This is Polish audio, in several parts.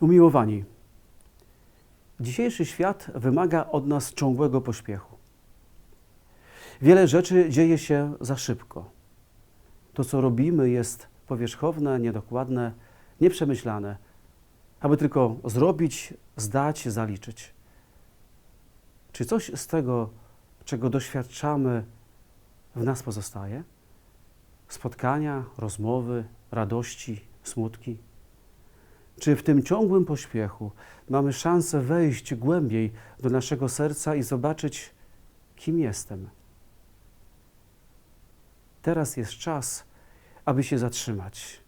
Umiłowani, dzisiejszy świat wymaga od nas ciągłego pośpiechu. Wiele rzeczy dzieje się za szybko. To, co robimy, jest powierzchowne, niedokładne, nieprzemyślane, aby tylko zrobić, zdać, zaliczyć. Czy coś z tego, czego doświadczamy, w nas pozostaje? Spotkania, rozmowy, radości, smutki? Czy w tym ciągłym pośpiechu mamy szansę wejść głębiej do naszego serca i zobaczyć, kim jestem? Teraz jest czas, aby się zatrzymać.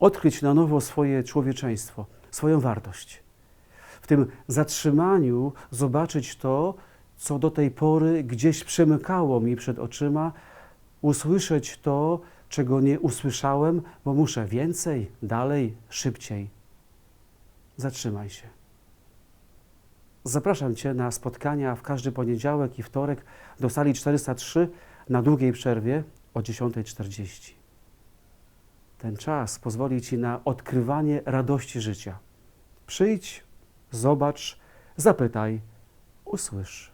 Odkryć na nowo swoje człowieczeństwo, swoją wartość. W tym zatrzymaniu zobaczyć to, co do tej pory gdzieś przemykało mi przed oczyma, usłyszeć to, czego nie usłyszałem, bo muszę więcej, dalej, szybciej. Zatrzymaj się. Zapraszam Cię na spotkania w każdy poniedziałek i wtorek do sali 403 na długiej przerwie o 10.40. Ten czas pozwoli Ci na odkrywanie radości życia. Przyjdź, zobacz, zapytaj, usłysz.